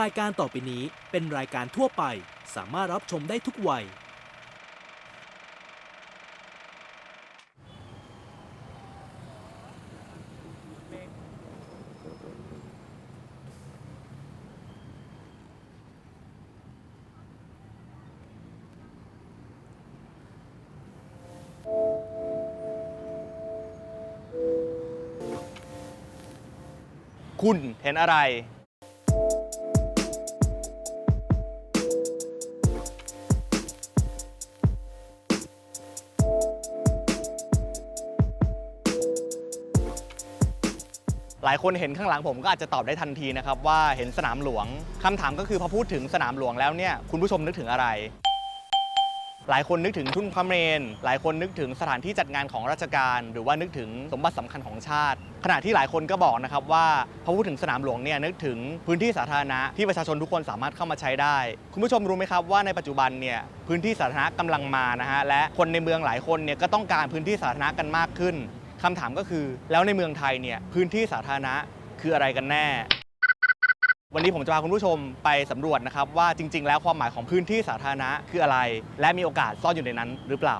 รายการต่อไปนี้เป็นรายการทั่วไป สามารถรับชมได้ทุกวัย คุณเห็นอะไร หลายคนเห็นข้างหลังผมก็อาจจะตอบได้ทันทีนะครับว่าเห็นสนามหลวงคำถามก็คือพอพูดถึงสนามหลวงแล้วเนี่ยคุณผู้ชมนึกถึงอะไร หลายคนนึกถึงทุ่นพระเมรุหลายคนนึกถึงสถานที่จัดงานของราชการ หรือว่านึกถึงสมบัติสำคัญของชาติ ขณะที่หลายคนก็บอกนะครับว่าพอพูดถึงสนามหลวงเนี่ยนึกถึงพื้นที่สาธารณะที่ประชาชนทุกคนสามารถเข้ามาใช้ได้ คุณผู้ชมรู้ไหมครับว่าในปัจจุบันเนี่ยพื้นที่สาธารณะกำลังมานะฮะและคนในเมืองหลายคนเนี่ยก็ต้องการพื้นที่สาธารณะกันมากขึ้น คำถามก็คือ แล้วในเมืองไทยเนี่ยพื้นที่สาธารณะคืออะไรกันแน่ วันนี้ผมจะพาคุณผู้ชมไปสำรวจนะครับ ว่าจริง ๆ แล้วความหมายของพื้นที่สาธารณะคืออะไร และมีโอกาสซ่อนอยู่ในนั้นหรือเปล่า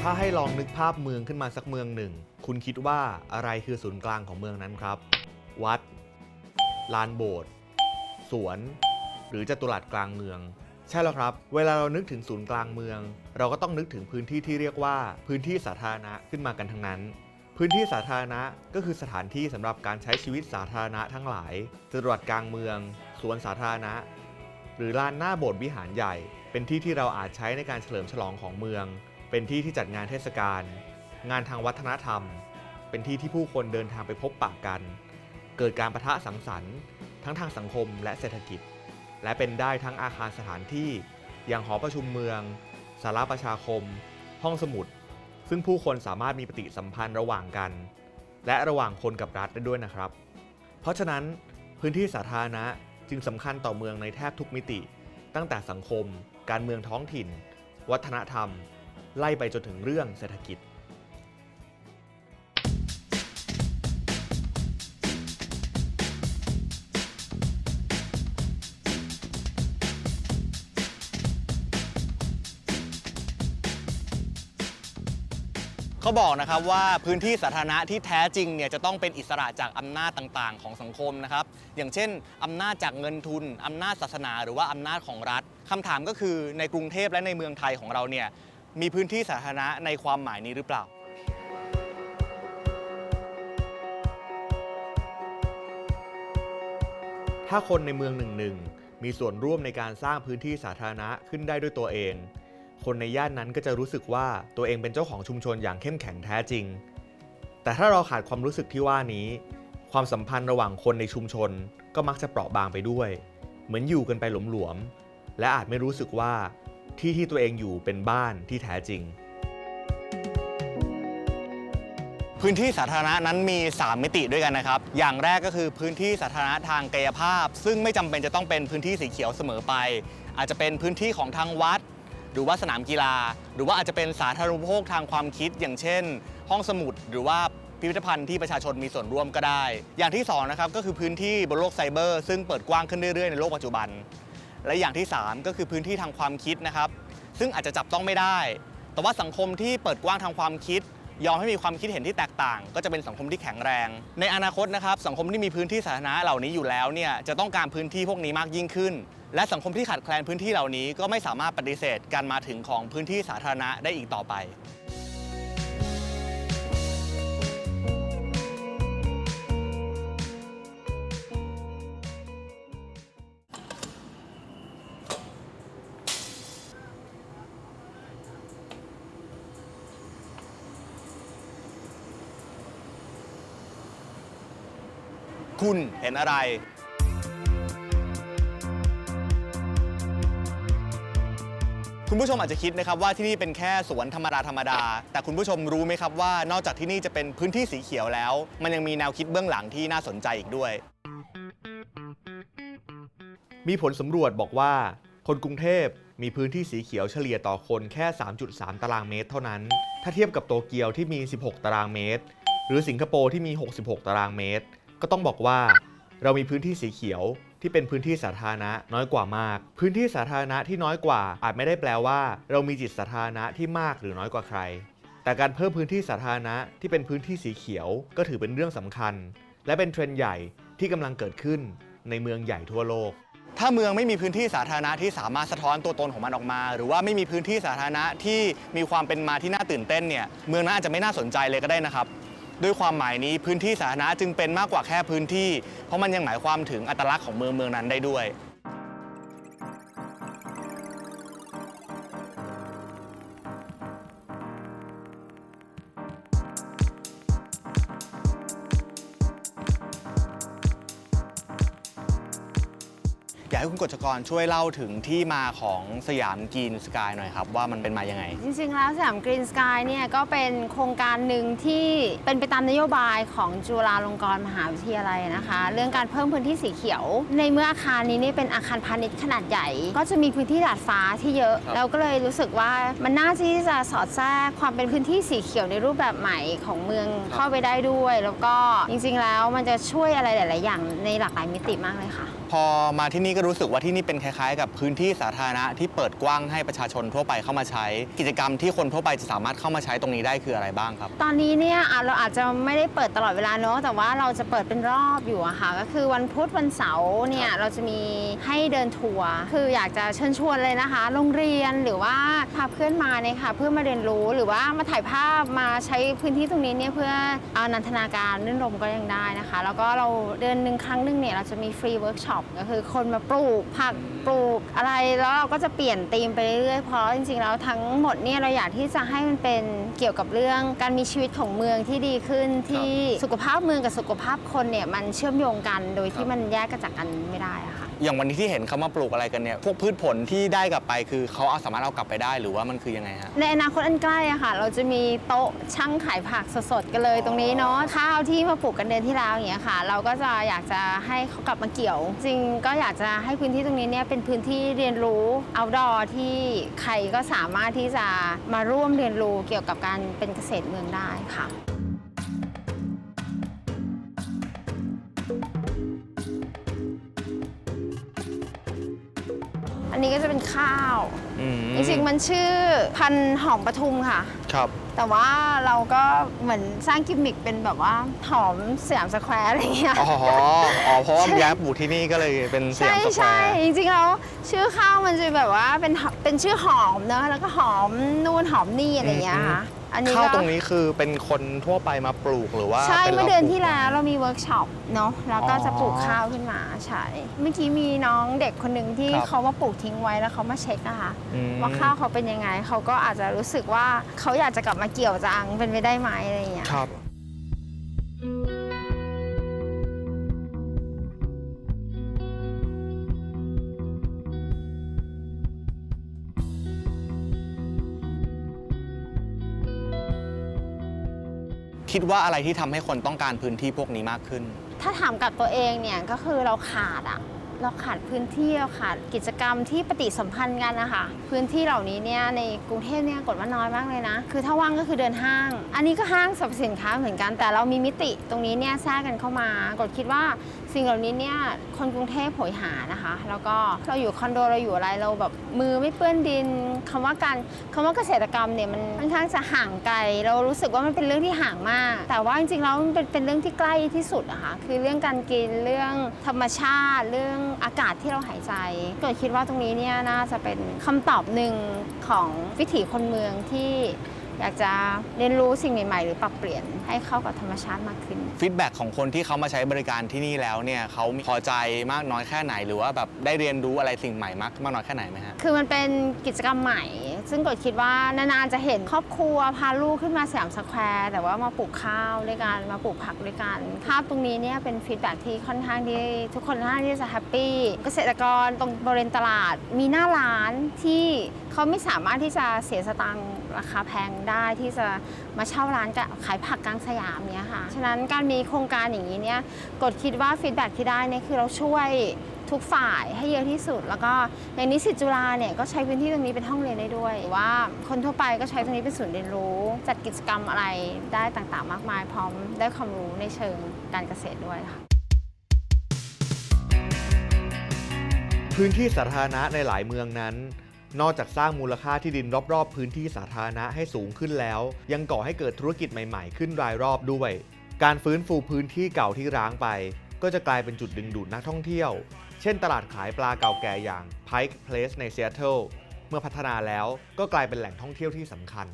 ถ้าให้ลองนึกภาพเมืองขึ้นมาสักเมืองหนึ่ง คุณคิดว่าอะไรคือศูนย์กลางของเมืองนั้นครับ วัด ลานโบสถ์ สวน หรือจัตุรัสกลางเมือง ใช่แล้วครับ เวลาเรานึกถึงศูนย์กลางเมือง เราก็ต้องนึกถึงพื้นที่ที่เรียกว่า พื้นที่สาธารณะขึ้นมากันทั้งนั้น พื้นที่สาธารณะก็คือสถานที่สำหรับการใช้ชีวิตสาธารณะทั้งหลายจัตุรัสกลางเมือง สวนสาธารณะ หรือลานหน้าโบสถ์วิหารใหญ่ เป็นที่ที่เราอาจใช้ในการเฉลิมฉลองของเมือง เป็นที่ที่จัดงานเทศกาลงานทางวัฒนธรรม เป็นที่ที่ผู้คนเดินทางไปพบปะกัน เกิดการประทะสังสรรค์ ทั้งทางสังคมและเศรษฐกิจ และเป็นได้ทั้งอาคารสถานที่ อย่างหอประชุมเมืองสาราประชาคม ห้องสมุด ซึ่งผู้คนสามารถมีปฏิสัมพันธ์ระหว่างกัน และระหว่างคนกับรัฐได้ด้วยนะครับ เพราะฉะนั้นพื้นที่สาธารณะจึงสำคัญต่อเมืองในแทบทุกมิติ ตั้งแต่สังคม การเมืองท้องถิ่น วัฒนธรรม ไล่ไปจนถึงเรื่องเศรษฐกิจ เขาบอกนะครับว่าพื้นที่สาธารณะที่แท้จริงเนี่ยจะต้องเป็นอิสระจากอำนาจต่างๆ ของสังคมนะครับ อย่างเช่น อำนาจจากเงินทุน อำนาจศาสนา หรือว่าอำนาจของรัฐคำถามก็คือในกรุงเทพและในเมืองไทยของเราเนี่ยมีพื้นที่สาธารณะในความหมายนี้หรือเปล่าถ้าคนในเมืองหนึ่งหนึ่งมีส่วนร่วมในการสร้างพื้นที่สาธารณะขึ้นได้ด้วยตัวเอง คนในย่านนั้นก็จะรู้สึกว่าตัวเองเป็นเจ้าของชุมชนอย่างเข้มแข็งแท้จริง แต่ถ้าเราขาดความรู้สึกที่ว่านี้ ความสัมพันธ์ระหว่างคนในชุมชนก็มักจะเปราะบางไปด้วย เหมือนอยู่กันไปหลวมๆ และอาจไม่รู้สึกว่าที่ที่ตัวเองอยู่เป็นบ้านที่แท้จริง พื้นที่สาธารณะนั้นมี 3 มิติด้วยกันนะครับ อย่างแรกก็คือพื้นที่สาธารณะทางกายภาพ ซึ่งไม่จำเป็นจะต้องเป็นพื้นที่สีเขียวเสมอไป อาจจะเป็นพื้นที่ของทางวัด หรือว่าสนามกีฬา หรือว่าอาจจะเป็นสาธารณูปโภคทางความคิดอย่างเช่น ห้องสมุดหรือว่าพิพิธภัณฑ์ที่ประชาชนมีส่วนร่วมก็ได้ อย่างที่สองนะครับก็คือพื้นที่บนโลกไซเบอร์ ซึ่งเปิดกว้างขึ้นเรื่อยๆในโลกปัจจุบัน และอย่างที่ 3 ก็คือพื้นที่ทางความคิดนะครับ ซึ่งอาจจะจับต้องไม่ได้ แต่ว่าสังคมที่เปิดกว้างทางความคิด ยอมให้มีความคิดเห็นที่แตกต่าง ก็จะเป็นสังคมที่แข็งแรง ในอนาคตนะครับสังคมที่มีพื้นที่สาธารณะเหล่านี้อยู่แล้วเนี่ยจะต้องการพื้นที่พวกนี้มากยิ่งขึ้น และสังคมที่ขาดแคลนพื้นที่เหล่านี้ก็ไม่สามารถปฏิเสธการมาถึงของพื้นที่สาธารณะได้อีกต่อไป คุณเห็นอะไรคุณผู้ชมอาจจะคิดนะครับว่าที่นี่เป็นแค่สวนธรรมดาธรรมดา แต่คุณผู้ชมรู้ไหมครับว่านอกจากที่นี่จะเป็นพื้นที่สีเขียวแล้ว มันยังมีแนวคิดเบื้องหลังที่น่าสนใจอีกด้วย มีผลสำรวจบอกว่า คนกรุงเทพมีพื้นที่สีเขียวเฉลี่ยต่อคนแค่ 3.3 ตารางเมตร เท่านั้น ถ้าเทียบกับโตเกียวที่มี 16 ตารางเมตร หรือสิงคโปร์ที่มี 66 ตารางเมตร ก็ต้องบอกว่า เรามีพื้นที่สีเขียวที่เป็นพื้นที่สาธารณะน้อยกว่ามาก พื้นที่สาธารณะที่น้อยกว่า อาจไม่ได้แปลว่า เรามีจิตสาธารณะที่มากหรือน้อยกว่าใคร แต่การเพิ่มพื้นที่สาธารณะที่เป็นพื้นที่สีเขียว ก็ถือเป็นเรื่องสำคัญ และเป็นเทรนด์ใหญ่ที่กำลังเกิดขึ้นในเมืองใหญ่ทั่วโลก ถ้าเมืองไม่มีพื้นที่สาธารณะที่สามารถสะท้อนตัวตนของมันออกมา หรือว่าไม่มีพื้นที่สาธารณะที่มีความเป็นมาที่น่าตื่นเต้นเนี่ย เมืองนั้นอาจจะไม่น่าสนใจเลยก็ได้นะครับ ด้วยความหมายนี้พื้นที่สาธารณะจึงเป็นมากกว่าแค่พื้นที่ เพราะมันยังหมายความถึงอัตลักษณ์ของเมืองเมืองนั้นได้ด้วยากให้คุณกฤษกรช่วยเล่าถึงที่มาของสยามกีนสกายหน่อยครับ ว่ามันเป็นมายังไง จริงๆ แล้วสยามกรีนสกายเนี่ยก็เป็นโครงการหนึ่งที่เป็นไปตามนโยบายของจุฬาลงกรณ์มหาวิทยาลัยนะคะ เรื่องการเพิ่มพื้นที่สีเขียว ในเมื่ออาคารนี้เนี่ยเป็นอาคารพาณิชย์ขนาดใหญ่ ก็จะมีพื้นที่ดาดฟ้าที่เยอะครับเราก็เลยรู้สึกว่ามันน่าที่จะสอดแทรกความเป็นพื้นที่สีเขียวในรูปแบบใหม่ของเมืองเข้าไปได้ด้วย แล้วก็จริงๆ แล้วมันจะช่วยอะไรหลาย ๆ อย่างในหลากหลายมิติมากเลยค่ะ พอมาที่นี่ก็รู้สึกว่าที่นี่เป็นคล้ายๆ กับพื้นที่สาธารณะที่เปิดกว้างให้ประชาชนทั่วไปเข้ามาใช้ กิจกรรมที่คนทั่วไปจะสามารถเข้ามาใช้ตรงนี้ได้คืออะไรบ้างครับ ตอนนี้เนี่ยอะเราอาจจะไม่ได้เปิดตลอดเวลาเนอะแต่ว่าเราจะเปิดเป็นรอบอยู่อะค่ะก็คือวันพุธวันเสาร์เนี่ยเราจะมีให้เดินทัวร์คืออยากจะเชิญชวนเลยนะคะ โรงเรียนหรือว่าพาเพื่อนมาเนี่ยค่ะเพื่อมาเรียนรู้หรือว่ามาถ่ายภาพมาใช้พื้นที่ตรงนี้เนี่ยเพื่อเอานันทนาการรื่นรมก็ยังได้นะคะ แล้วก็เราเดือนหนึ่งครั้งหนึ่งเนี่ยเราจะมีฟรีเวิร์กช็อปก็คือคนมาปลูกผักปลูกอะไรแล้วเราก็จะเปลี่ยนธีมไปเรื่อยๆเพราะจริงๆแล้วทั้งหมดเนี่ยเราอยากที่จะให้มันเป็นเกี่ยวกับเรื่องการมีชีวิตของเมืองที่ดีขึ้นที่สุขภาพเมืองกับสุขภาพคนเนี่ยมันเชื่อมโยงกันโดยที่มันแยกกันจากกันไม่ได้อะค่ะ อย่างวันนี้ที่เห็นเขามาปลูกอะไรกันเนี่ย พวกพืชผลที่ได้กลับไปคือเขาเอาสามารถเอากลับไปได้หรือว่ามันคือยังไงฮะ ในอนาคตอันใกล้อะค่ะ เราจะมีโต๊ะช่างขายผักสดๆกันเลยตรงนี้เนาะข้าวที่มาปลูกกันเดือนที่แล้วอย่างเงี้ยค่ะ เราก็จะอยากจะให้เขากลับมาเกี่ยว จริงก็อยากจะให้พื้นที่ตรงนี้เนี่ยเป็นพื้นที่เรียนรู้ outdoor ที่ใครก็สามารถที่จะมาร่วมเรียนรู้เกี่ยวกับการเป็นเกษตรเมืองได้ค่ะ นนี้ก็จะเป็นข้าว อืมจริงๆมันชื่อพันธุ์หอมปทุมค่ะ ครับ แต่ว่าเราก็เหมือนสร้างกิมมิคเป็นแบบว่าหอมสยามสแควร์อะไรเงี้ย อ๋อ อ๋อ เพราะว่าย้ายปลูกที่นี่ก็เลยเป็นสใช่ยามสแควใช่ร์จริงๆแล้วชื่อข้าวมันจะแบบว่าเป็นหอเป็นชื่อหอมเนอะแล้วก็หอมนู่นหอมนี่อะไรเงี้ยค่ะ อันนี้ข้าวก็ตรงนี้คือเป็นคนทั่วไปมาปลูกหรือว่าใช่ป็เมื่อราเดือนปลูกที่แล้วเรามีเวิร์กช็อปเนาะแล้วก็อ๋อจะปลูกข้าวขึ้นมาใช่เมื่อกี้มีน้องเด็กคนหนึ่งที่ครับ เขามาปลูกทิ้งไว้แล้วเขามาเช็คอะค่ะอืมว่าข้าวเขาเป็นยังไงเขาก็อาจจะรู้สึกว่าเขาอยากจะกลับมาเกี่ยวจังเป็นไปได้ไหมอะไรอย่างเงี้ย ครับ คิดว่าอะไรที่ทำให้คนต้องการพื้นที่พวกนี้มากขึ้น ถ้าถามกับตัวเองเนี่ยก็คือเราขาดอะเราขาดพื้นที่เราขาดกิจกรรมที่ปฏิสัมพันธ์กันนะคะพื้นที่เหล่านี้เนี่ยในกรุงเทพเนี่ยกดว่าน้อยมากเลยนะ คือถ้าว่างก็คือเดินห้าง อันนี้ก็ห้างสรรพสินค้าเหมือนกันแต่เรามีมิติตรงนี้เนี่ยแทรกกันเข้ามากดคิดว่าสิ่งเหล่านี้เนี่ยคนกรุงเทพโหยหานะคะ แล้วก็เราอยู่คอนโดเราอยู่อะไรเราแบบมือไม่เปื้อนดินคำว่าการคำว่าเกษตรกรรมเนี่ยมันค่อนข้างจะห่างไกล เรารู้สึกว่ามันเป็นเรื่องที่ห่างมาก แต่ว่าจริงๆแล้วมันเป็นเป็นเรื่องที่ใกล้ที่สุดอะคะคือเรื่องการกินเรื่องธรรมชาติ เรื่องอากาศที่เราหายใจก็คิดว่าตรงนี้เนี่ยน่าจะเป็นคำตอบหนึ่งของวิถีคนเมืองที่ อยากจะเรียนรู้สิ่งใหม่ ๆ หรือปรับเปลี่ยนให้เข้ากับธรรมชาติมากขึ้น ฟีดแบ็กของคนที่เขามาใช้บริการที่นี่แล้วเนี่ยเขาพอใจมากน้อยแค่ไหน หรือว่าแบบได้เรียนรู้อะไรสิ่งใหม่มากมากน้อยแค่ไหนไหมฮะ คือมันเป็นกิจกรรมใหม่ ซึ่งกดคิดว่านานๆจะเห็นครอบครัวพาลูกขึ้นมาสยามสแควร์แต่ว่ามาปลูกข้าวด้วยกันมาปลูกผักด้วยกันภาพตรงนี้เนี่ยเป็นฟีดแบ็กที่ค่อนข้างที่ทุกคนค่อนข้างที่จะแฮปปี้เกษตรกรตรงบริเวณตลาดมีหน้าร้านที่เขาไม่สามารถที่จะเสียสตังค์ ราคาแพงได้ที่จะมาเช่าร้านขายผักกลางสยามเนี้ยค่ะ ฉะนั้นการมีโครงการอย่างนี้เนี่ยกดคิดว่าฟีดแบ็กที่ได้เนี่ยคือเราช่วยทุกฝ่ายให้เยอะที่สุด แล้วก็อย่างนิสิตจุฬาเนี่ยก็ใช้พื้นที่ตรงนี้เป็นห้องเรียนได้ด้วยหรือว่าคนทั่วไปก็ใช้ตรงนี้เป็นศูนย์เรียนรู้ จัดกิจกรรมอะไรได้ต่างๆ มากมาย พร้อมได้ความรู้ในเชิงการเกษตรด้วยค่ะพื้นที่สาธารณะในหลายเมืองนั้น นอกจากสร้างมูลค่าที่ดินรอบๆ พื้นที่สาธารณะให้สูงขึ้นแล้ว ยังก่อให้เกิดธุรกิจใหม่ๆ ขึ้นรายรอบด้วย การฟื้นฟูพื้นที่เก่าที่ร้างไป ก็จะกลายเป็นจุดดึงดูดนักท่องเที่ยว เช่น ตลาดขายปลาเก่าแก่อย่าง Pike Place ในซีแอตเทิลเมื่อพัฒนาแล้วก็กลายเป็นแหล่งท่องเที่ยวที่สำคัญ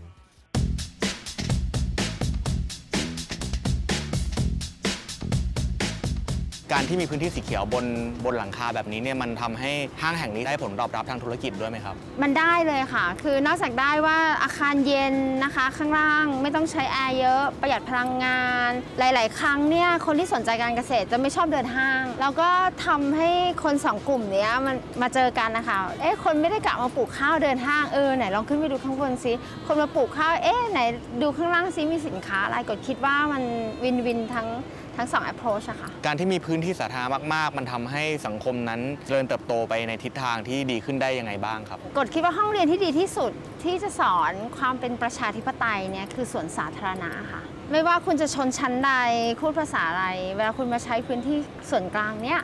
การที่มีพื้นที่สีเขียวบนบนหลังคาแบบนี้เนี่ยมันทำให้ห้างแห่งนี้ได้ผลตอบรับทางธุรกิจด้วยไหมครับ มันได้เลยค่ะ คือนอกจากได้ว่าอาคารเย็นนะคะ ข้างล่างไม่ต้องใช้แอร์เยอะประหยัดพลังงาน หลาย ๆ ครั้งเนี่ยคนที่สนใจการเกษตรจะไม่ชอบเดินห้าง แล้วก็ทำให้คนสองกลุ่มเนี้ยมันมาเจอกันนะคะเอ๊ะคนไม่ได้กะมาปลูกข้าวเดินห้างเออไหนลองขึ้นไปดูข้างบนซิคนมาปลูกข้าวเอ๊ะไหนดูข้างล่างซิมีสินค้าอะไรกดคิดว่ามันวินวินทั้ง ทั้งสอง approach อะค่ะ การที่มีพื้นที่สาธารณะมาก ๆ มันทำให้สังคมนั้นเจริญเติบโตไปในทิศทางที่ดีขึ้นได้ยังไงบ้างครับกฎคิดว่าห้องเรียนที่ดีที่สุดที่จะสอนความเป็นประชาธิปไตยเนี่ยคือสวนสาธารณะค่ะ ไม่ว่าคุณจะชนชั้นใดพูดภาษาอะไร เวลาคุณมาใช้พื้นที่ส่วนกลางเนี่ย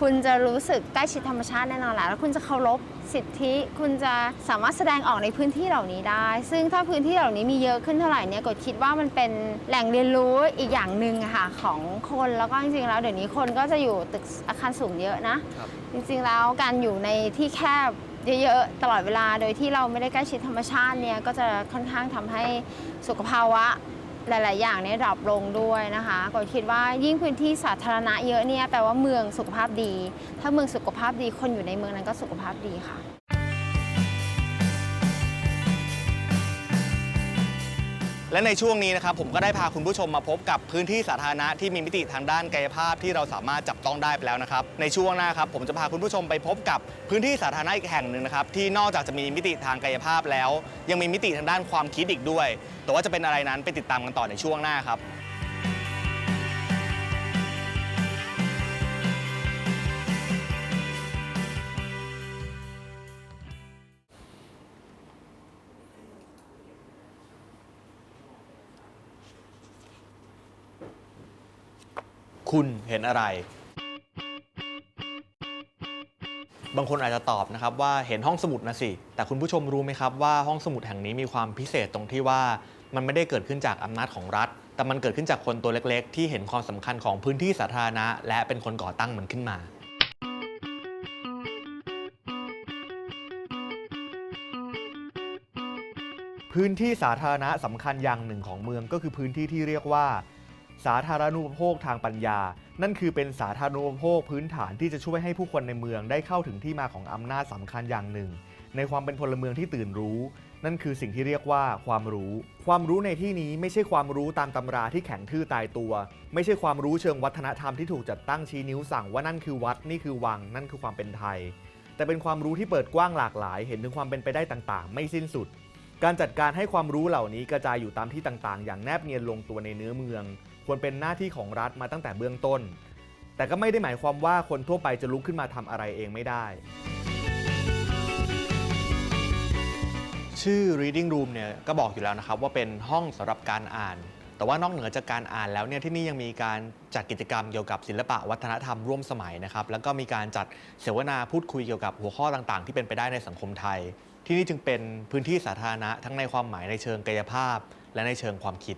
คุณจะรู้สึกใกล้ชิดธรรมชาติแน่นอนแหละแล้วคุณจะเคารพสิทธิ คุณจะสามารถแสดงออกในพื้นที่เหล่านี้ได้ ซึ่งถ้าพื้นที่เหล่านี้มีเยอะขึ้นเท่าไหร่เนี่ยกดคิดว่ามันเป็นแหล่งเรียนรู้อีกอย่างหนึ่งอะค่ะของคนแล้วก็จริงๆแล้วเดี๋ยวนี้คนก็จะอยู่ตึกอาคารสูงเยอะนะครับจริงๆแล้วการอยู่ในที่แคบเยอะๆตลอดเวลาโดยที่เราไม่ได้ใกล้ชิดธรรมชาติเนี่ยก็จะค่อนข้างทำให้สุขภาวะ หลาย ๆ อย่างเนี่ยดรอปลงด้วยนะคะก็คิดว่ายิ่งพื้นที่สาธารณะเยอะเนี่ยแปลว่าเมืองสุขภาพดี ถ้าเมืองสุขภาพดีคนอยู่ในเมืองนั้นก็สุขภาพดีค่ะ และในช่วงนี้นะครับผมก็ได้พาคุณผู้ชมมาพบกับพื้นที่สาธารณะที่มีมิติทางด้านกายภาพที่เราสามารถจับต้องได้ไปแล้วนะครับในช่วงหน้าครับผมจะพาคุณผู้ชมไปพบกับพื้นที่สาธารณะอีกแห่งหนึ่งนะครับที่นอกจากจะมีมิติทางกายภาพแล้ว ยังมีมิติทางด้านความคิดอีกด้วย แต่ว่าจะเป็นอะไรนั้นไปติดตามกันต่อในช่วงหน้าครับ คุณเห็นอะไร บางคนอาจจะตอบนะครับว่าเห็นห้องสมุดนะสิ แต่คุณผู้ชมรู้ไหมครับว่าห้องสมุดแห่งนี้มีความพิเศษตรงที่ว่ามันไม่ได้เกิดขึ้นจากอำนาจของรัฐ แต่มันเกิดขึ้นจากคนตัวเล็กๆ ที่เห็นความสำคัญของพื้นที่สาธารณะ และเป็นคนก่อตั้งมันขึ้นมาพื้นที่สาธารณะสำคัญอย่างหนึ่งของเมืองก็คือพื้นที่ที่เรียกว่า สาธารณูปโภคทางปัญญา นั่นคือเป็นสาธารณูปโภคพื้นฐานที่จะช่วยให้ผู้คนในเมืองได้เข้าถึงที่มาของอำนาจสำคัญอย่างหนึ่ง ในความเป็นพลเมืองที่ตื่นรู้ นั่นคือสิ่งที่เรียกว่าความรู้ ความรู้ในที่นี้ไม่ใช่ความรู้ตามตำราที่แข็งทื่อตายตัว ไม่ใช่ความรู้เชิงวัฒนธรรมที่ถูกจัดตั้งชี้นิ้วสั่งว่านั่นคือวัดนี่คือวัง นั่นคือความเป็นไทย แต่เป็นความรู้ที่เปิดกว้างหลากหลาย เห็นถึงความเป็นไปได้ต่างๆ ไม่สิ้นสุด การจัดการให้ความรู้เหล่านี้กระจายอยู่ตามที่ต่างๆ อย่างแนบเนียนลงตัวในเนื้อเมือง ควรเป็นหน้าที่ของรัฐมาตั้งแต่เบื้องต้น แต่ก็ไม่ได้หมายความว่าคนทั่วไปจะลุกขึ้นมาทำอะไรเองไม่ได้ ชื่อ reading room เนี่ยก็บอกอยู่แล้วนะครับว่าเป็นห้องสำหรับการอ่าน แต่ว่านอกเหนือจากการอ่านแล้วเนี่ยที่นี่ยังมีการจัดกิจกรรมเกี่ยวกับศิลปะวัฒนธรรมร่วมสมัยนะครับแล้วก็มีการจัดเสวนาพูดคุยเกี่ยวกับหัวข้อต่างๆ ที่เป็นไปได้ในสังคมไทย ที่นี่จึงเป็นพื้นที่สาธารณะทั้งในความหมายในเชิงกายภาพ และในเชิงความคิด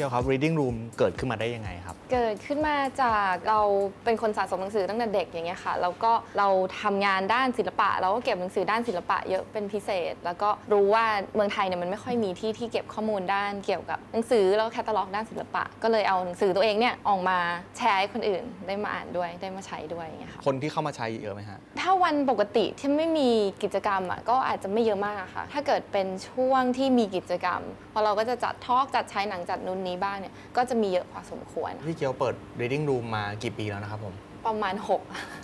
พี่เกียวครับ reading room เกิดขึ้นมาได้ยังไงครับ เกิดขึ้นมาจากเราเป็นคนสะสมหนังสือตั้งแต่เด็กอย่างเงี้ยค่ะแล้วก็เราทำงานด้านศิลปะ เราก็เก็บหนังสือด้านศิลปะเยอะเป็นพิเศษ แล้วก็รู้ว่าเมืองไทยเนี่ยมันไม่ค่อยมีที่ที่เก็บข้อมูลด้านเกี่ยวกับหนังสือแล้วก็แคตตาล็อกด้านศิลปะ ก็เลยเอาหนังสือตัวเองเนี่ยออกมาแชร์ให้คนอื่นได้มาอ่านด้วยได้มาใช้ด้วยอย่างเงี้ยค่ะคนที่เข้ามาใช้เยอะไหมฮะ ถ้าวันปกติที่ไม่มีกิจกรรมอะก็อาจจะไม่เยอะมากอะค่ะ ถ้าเกิดเป็นช่วงที่มีกิจกรรมพอเราก็จะจัดทอล์กจัดใช้หนังจัดนู่นนี้บ้างเนี่ยก็จะมีเยอะพอสมควร พี่เกียวเปิด reading room มากี่ปีแล้วนะครับผมประมาณ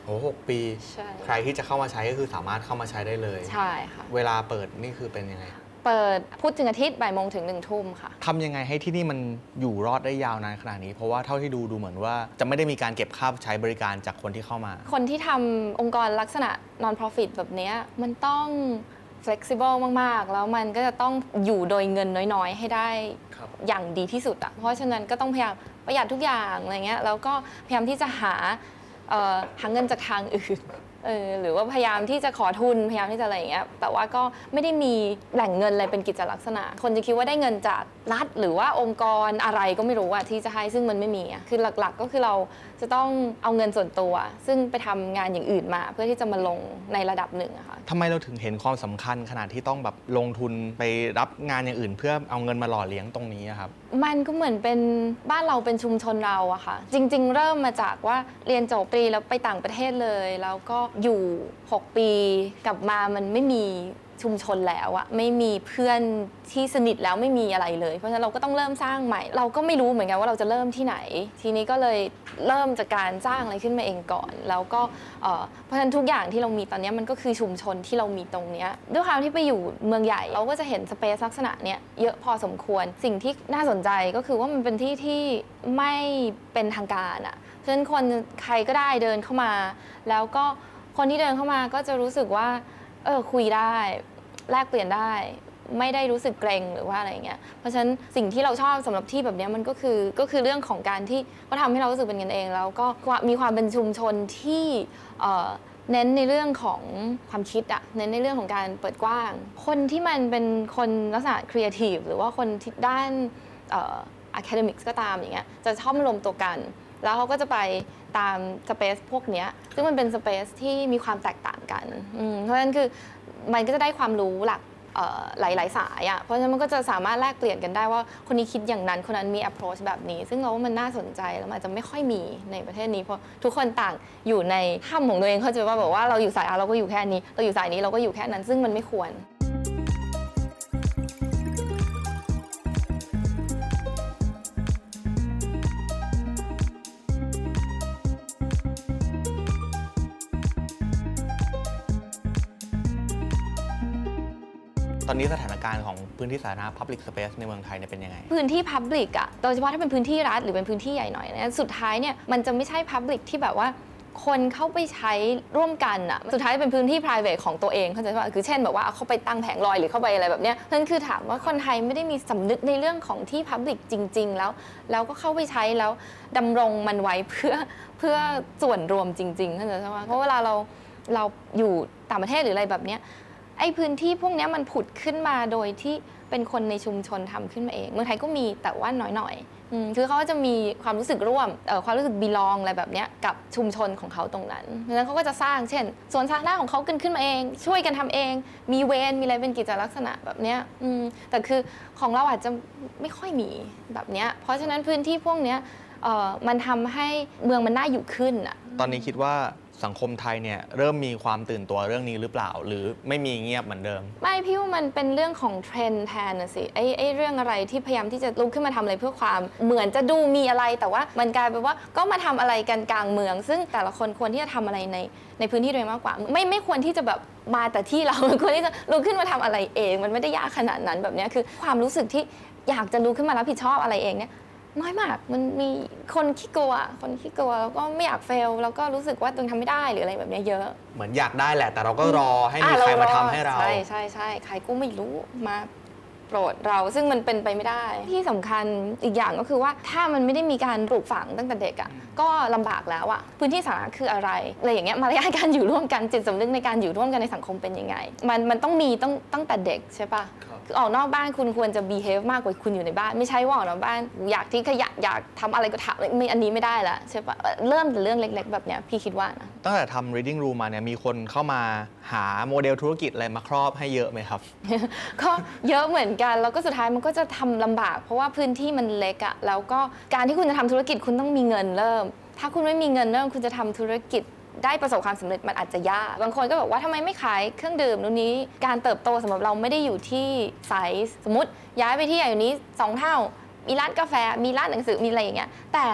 โอ้หกปี6ใช่ ใครที่จะเข้ามาใช้ก็คือสามารถเข้ามาใช้ได้เลย ใช่ค่ะ เวลาเปิดนี่คือเป็นยังไง เปิดพุธถึงอาทิตย์บ่ายโมงถึงหนึ่งทุ่มค่ะ ทำยังไงให้ที่นี่มันอยู่รอดได้ยาวนานขนาดนี้ เพราะว่าเท่าที่ดูดูเหมือนว่าจะไม่ได้มีการเก็บค่าใช้บริการจากคนที่เข้ามา คนที่ทำองค์กรลักษณะ non-profit แบบเนี้ยมันต้อง flexible มาก ๆ แล้วมันก็จะต้องอยู่โดยเงินน้อย ๆ ให้ได้ครับ อย่างดีที่สุดอะเพราะฉะนั้นก็ต้องพยายามประหยัดทุกอย่างอะไรเงี้ยแล้วก็พยายามที่จะหาหาเงินจากทางอื่น เออหรือว่าพยายามที่จะขอทุนพยายามที่จะอะไรอย่างเงี้ยแต่ว่าก็ไม่ได้มีแหล่งเงินอะไรเป็นกิจลักษณะ คนจะคิดว่าได้เงินจากรัฐหรือว่าองค์กรอะไรก็ไม่รู้อะที่จะให้ซึ่งมันไม่มีอะคือหลักๆ ก็คือเราจะต้องเอาเงินส่วนตัว ซึ่งไปทำงานอย่างอื่นมา เพื่อที่จะมาลงในระดับหนึ่งอะค่ะ ทำไมเราถึงเห็นความสำคัญขนาดที่ต้องแบบลงทุนไปรับงานอย่างอื่น เพื่อเอาเงินมาหล่อเลี้ยงตรงนี้อะครับมันก็เหมือนเป็นบ้านเราเป็นชุมชนเราอะค่ะ จริง ๆ เริ่มมาจากว่าเรียนจบปรีแล้วไปต่างประเทศเลย แล้วก็อยู่ 6 ปีกลับมามันไม่มี ชุมชนแล้วอะไม่มีเพื่อนที่สนิทแล้วไม่มีอะไรเลย เพราะฉะนั้นเราก็ต้องเริ่มสร้างใหม่ เราก็ไม่รู้เหมือนกันว่าเราจะเริ่มที่ไหน ทีนี้ก็เลยเริ่มจากการสร้างอะไรขึ้นมาเองก่อน แล้วก็เอ่อเพราะฉะนั้นทุกอย่างที่เรามีตอนนี้มันก็คือชุมชนที่เรามีตรงเนี้ยด้วยความที่ไปอยู่เมืองใหญ่ เราก็จะเห็นสเปซลักษณะเนี้ยเยอะพอสมควรสิ่งที่น่าสนใจก็คือว่ามันเป็นที่ที่ไม่เป็นทางการอะเพราะฉะนั้นคนใครก็ได้เดินเข้ามา แล้วก็คนที่เดินเข้ามาก็จะรู้สึกว่า เออคุยได้แลกเปลี่ยนได้ ไม่ได้รู้สึกเกรงหรือว่าอะไรเงี้ยเพราะฉะนั้นสิ่งที่เราชอบสำหรับที่แบบนี้มันก็คือก็คือเรื่องของการที่ก็ทำให้เรารู้สึกเป็นกันเอง แล้วก็มีความเป็นชุมชนที่เน้นในเรื่องของความคิดอะเน้นในเรื่องของการเปิดกว้าง คนที่มันเป็นคนลักษณะครีเอทีฟหรือว่าคนที่ด้านเอ่อ academics ก็ตามอย่างเงี้ยจะชอบมารวมตัวกัน แล้วเขาก็จะไปตามสเปซพวกเนี้ยซึ่งมันเป็นสเปซที่มีความแตกต่างกันอืมเพราะฉะนั้นคือมันก็จะได้ความรู้หลักหลาย ๆ สายอะ่ะ เพราะฉะนั้นมันก็จะสามารถแลกเปลี่ยนกันได้ว่าคนนี้คิดอย่างนั้น คนนั้นมี approach แบบนี้ ซึ่งเราว่ามันน่าสนใจแล้วมันอาจจะไม่ค่อยมีในประเทศนี้ เพราะทุกคนต่างอยู่ในถ้ำของตัวเองเขาจะว่าแบบว่าเราอยู่สายอาเราก็อยู่แค่นี้ เราอยู่สายนี้เราก็อยู่แค่นั้น ซึ่งมันไม่ควร ตอนนี้สถานการณ์ของพื้นที่สาธารณะ Public Space ในเมืองไทยเนี่ยเป็นยังไง พื้นที่ Public อะโดยเฉพาะถ้าเป็นพื้นที่รัฐหรือเป็นพื้นที่ใหญ่หน่อยนะสุดท้ายเนี่ยมันจะไม่ใช่ Public ที่แบบว่าคนเข้าไปใช้ร่วมกันอะสุดท้ายเป็นพื้นที่ private ของตัวเองเข้าใจว่าคือเช่นแบบว่าเอาเข้าไปตั้งแผงลอยหรือเข้าไปอะไรแบบเนี้ยนั่นคือถามว่าคนไทยไม่ได้มีสำนึกในเรื่องของที่ Public จริง ๆ แล้วแล้วก็เข้าไปใช้แล้วดำรงมันไว้เพื่อเพื่อส่วนรวมจริงๆเข้าใจใช่ไหมเพราะเวลาเราเราอยู่ต่างประเทศหรืออะไรแบบเนี้ย ไอ้พื้นที่พวกนี้มันผุดขึ้นมาโดยที่เป็นคนในชุมชนทำขึ้นมาเองเมืองไทยก็มีแต่ว่าน้อยหน่อยคือเขาจะมีความรู้สึกร่วมความรู้สึกบีลองอะไรแบบนี้กับชุมชนของเขาตรงนั้นดังนั้นเขาก็จะสร้างเช่นสวนสาธารณะของเขากันขึ้นมาเอง ช่วยกันทำเอง มีเวรมีอะไรเป็นกิจลักษณะแบบนี้แต่คือของเราอาจจะไม่ค่อยมีแบบนี้เพราะฉะนั้นพื้นที่พวกนี้มันทำให้เมืองมันน่าอยู่ขึ้นอะตอนนี้คิดว่า สังคมไทยเนี่ยเริ่มมีความตื่นตัวเรื่องนี้หรือเปล่า หรือไม่มีเงียบเหมือนเดิม ไม่พี่ว่ามันเป็นเรื่องของเทรนด์แทนนะสิไอ้ไอ้เรื่องอะไรที่พยายามที่จะลุกขึ้นมาทำอะไรเพื่อความเหมือนจะดูมีอะไร แต่ว่ามันกลายเป็นว่าก็มาทำอะไรกันกลางเมือง ซึ่งแต่ละคนควรที่จะทำอะไรในในพื้นที่ตัวเองมากกว่า ไม่ไม่ควรที่จะแบบมาแต่ที่เราควรที่จะลุกขึ้นมาทำอะไรเอง มันไม่ได้ยากขนาดนั้นแบบเนี้ยคือความรู้สึกที่อยากจะลุกขึ้นมารับผิดชอบอะไรเองเนี่ย น้อยมาก มันมีคนขี้กลัว คนขี้กลัวแล้วก็ไม่อยากเฟล แล้วก็รู้สึกว่าตัวเองทำไม่ได้หรืออะไรแบบเนี้ยเยอะเหมือนอยากได้แหละ แต่เราก็รอให้มีอะใครมาอทำให้เรา ใช่ใช่ใช่ใครก็ไม่รู้มาโปรดเราซึ่งมันเป็นไปไม่ได้ ที่สำคัญอีกอย่างก็คือว่าถ้ามันไม่ได้มีการปลูกฝังตั้งแต่เด็กอะก็ลำบากแล้วอะพื้นที่สาธารณะคืออะไรอะไรอย่างเงี้ยมารยาทการอยู่ร่วมกันจิตสำนึกในการอยู่ร่วมกันในสังคมเป็นยังไง มันมันต้องมีต้องตั้งแต่เด็กใช่ปะ ครับ คือออกนอกบ้านคุณควรจะ behave มากกว่าคุณอยู่ในบ้าน ไม่ใช่ว่าออกนอกบ้าน อยากที่ขยะอยากทำอะไรก็ทำไม่อันนี้ไม่ได้ละใช่ปะเริ่มแต่เรื่องเล็ก ๆ แบบเนี้ยพี่คิดว่านะตั้งแต่ทำ reading room มาเนี่ยมีคนเข้ามาหาโมเดลธุรกิจอะไรมาครอบให้เยอะไหมครับ ก็เยอะเหมือนกันแล้วก็สุดท้ายมันก็จะทำลำบาก เพราะว่าพื้นที่มันเล็กอะแล้วก็การที่คุณจะทำธุรกิจคุณต้องมีเงินเริ่ม ถ้าคุณไม่มีเงินเริ่มคุณจะทำธุรกิจ ได้ประสบความสำเร็จมันอาจจะยาก บางคนก็บอกว่าทำไมไม่ขายเครื่องดื่มนู่นนี้ การเติบโตสำหรับเราไม่ได้อยู่ที่ไซส์สมมติย้ายไปที่ใหญ่กว่นี้สองเท่า มีร้านกาแฟ มีร้านหนังสือมีอะไรอย่างเงี้ยแต่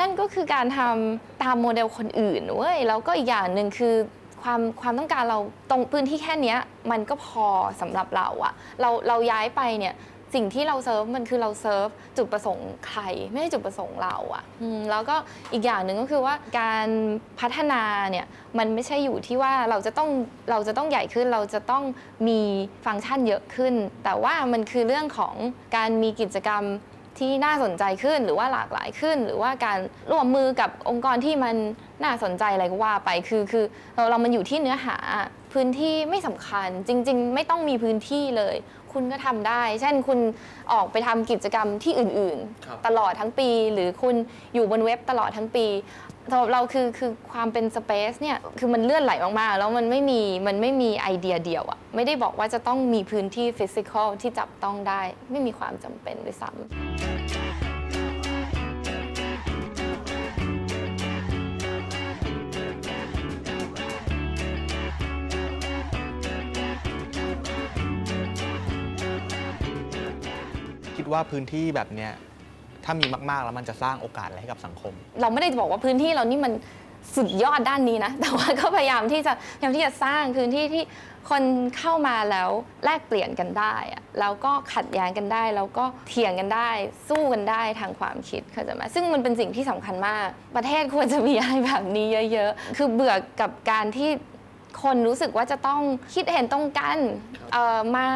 นั่นก็คือการทำตามโมเดลคนอื่นเว้ยแล้วก็อีกอย่างหนึ่งคือความความต้องการเราตรงพื้นที่แค่นี้มันก็พอสำหรับเราอะเราเราย้ายไปเนี่ย สิ่งที่เราเซิร์ฟมันคือเราเซิร์ฟจุดประสงค์ใครไม่ใช่จุดประสงค์เราอะแล้วก็อีกอย่างหนึ่งก็คือว่าการพัฒนาเนี่ยมันไม่ใช่อยู่ที่ว่าเราจะต้องเราจะต้องใหญ่ขึ้น เราจะต้องมีฟังก์ชันเยอะขึ้น แต่ว่ามันคือเรื่องของการมีกิจกรรมที่น่าสนใจขึ้นหรือว่าหลากหลายขึ้น หรือว่าการร่วมมือกับองค์กรที่มันน่าสนใจอะไรก็ว่าไปคือคือเราเรามันอยู่ที่เนื้อหาพื้นที่ไม่สำคัญจริง ๆ ไม่ต้องมีพื้นที่เลย คุณก็ทำได้ เช่นคุณออกไปทำกิจกรรมที่อื่นครับ ๆ ตลอดทั้งปี หรือคุณอยู่บนเว็บตลอดทั้งปีสำหรับเราคือคือความเป็นสเปซเนี่ยคือมันเลื่อนไหลมากๆ แล้วมันไม่มีมันไม่มีไอเดียเดียวอะไม่ได้บอกว่าจะต้องมีพื้นที่ฟิสิกอลที่จับต้องได้ ไม่มีความจำเป็นด้วยซ้ำ คิดว่าพื้นที่แบบเนี้ยถ้ามีมาก ๆ แล้วมันจะสร้างโอกาสอะไรให้กับสังคม เราไม่ได้บอกว่าพื้นที่เรานี่มันสุดยอดด้านนี้นะ แต่ว่าก็พยายามที่จะพยายามที่จะสร้างพื้นที่ที่คนเข้ามาแล้วแลกเปลี่ยนกันได้อะแล้วก็ขัดแย้งกันได้ แล้วก็เถียงกันได้ สู้กันได้ทางความคิดเข้าใจไหมซึ่งมันเป็นสิ่งที่สำคัญมาก ประเทศควรจะมีอะไรแบบนี้เยอะ ๆ คือเบื่อกับการที่คนรู้สึกว่าจะต้องคิดเห็นตรงกันเอ่อมา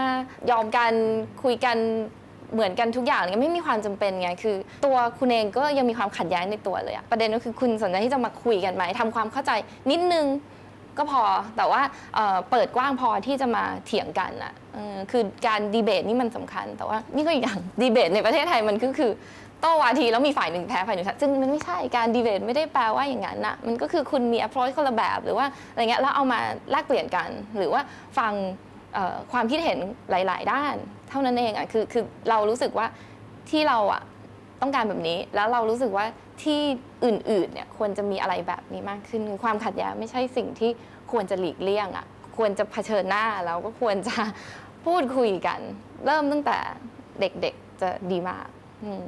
ยอมกันคุยกัน เหมือนกันทุกอย่างเนี่ยไม่มีความจำเป็นไงคือ ตัวคุณเองก็ยังมีความขัดแย้งในตัวเลยอะประเด็นก็คือคุณสนใจที่จะมาคุยกันไหมทำความเข้าใจนิดนึงก็พอแต่ว่าเเปิดกว้างพอที่จะมาเถียงกันอะออคือการดีเบตนี่มันสำคัญ แต่ว่านี่ก็อีกอย่างดีเบตในประเทศไทยมันก็คือโต้วาทีแล้วมีฝ่ายหนึ่งแพ้ฝ่ายหนึ่งชนะซึ่งมันไม่ใช่การดีเบตไม่ได้แปลว่าอย่างนั้นนะมันก็คือคุณมี approach คนละแบบหรือว่าอะไรเงี้ยแล้วเอามาแลกเปลี่ยนกัน หรือว่าฟังความคิดเห็นหลาย ๆ ด้าน เท่านั้นเองอะคือคือเรารู้สึกว่าที่เราอะต้องการแบบนี้ แล้วเรารู้สึกว่าที่อื่นๆเนี่ยควรจะมีอะไรแบบนี้มากขึ้นคือความขัดแย้งไม่ใช่สิ่งที่ควรจะหลีกเลี่ยงอะควรจะเผชิญหน้าแล้วก็ควรจะพูดคุยกัน เริ่มตั้งแต่เด็กๆจะดีมากอืม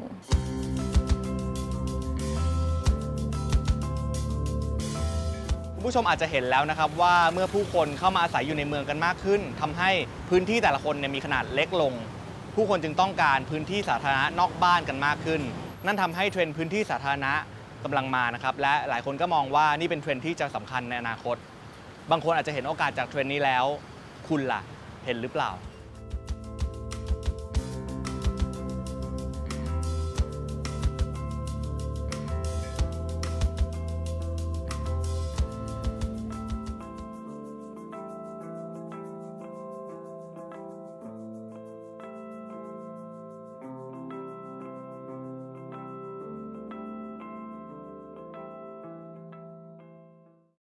คุณผู้ชมอาจจะเห็นแล้วนะครับว่าเมื่อผู้คนเข้ามาอาศัยอยู่ในเมืองกันมากขึ้นทำให้พื้นที่แต่ละคนเนี่ยมีขนาดเล็กลง ผู้คนจึงต้องการพื้นที่สาธารณะนอกบ้านกันมากขึ้น นั่นทำให้เทรนด์พื้นที่สาธารณะกำลังมานะครับและหลายคนก็มองว่านี่เป็นเทรนด์ที่จะสำคัญในอนาคต บางคนอาจจะเห็นโอกาสจากเทรนด์นี้แล้ว คุณล่ะเห็นหรือเปล่า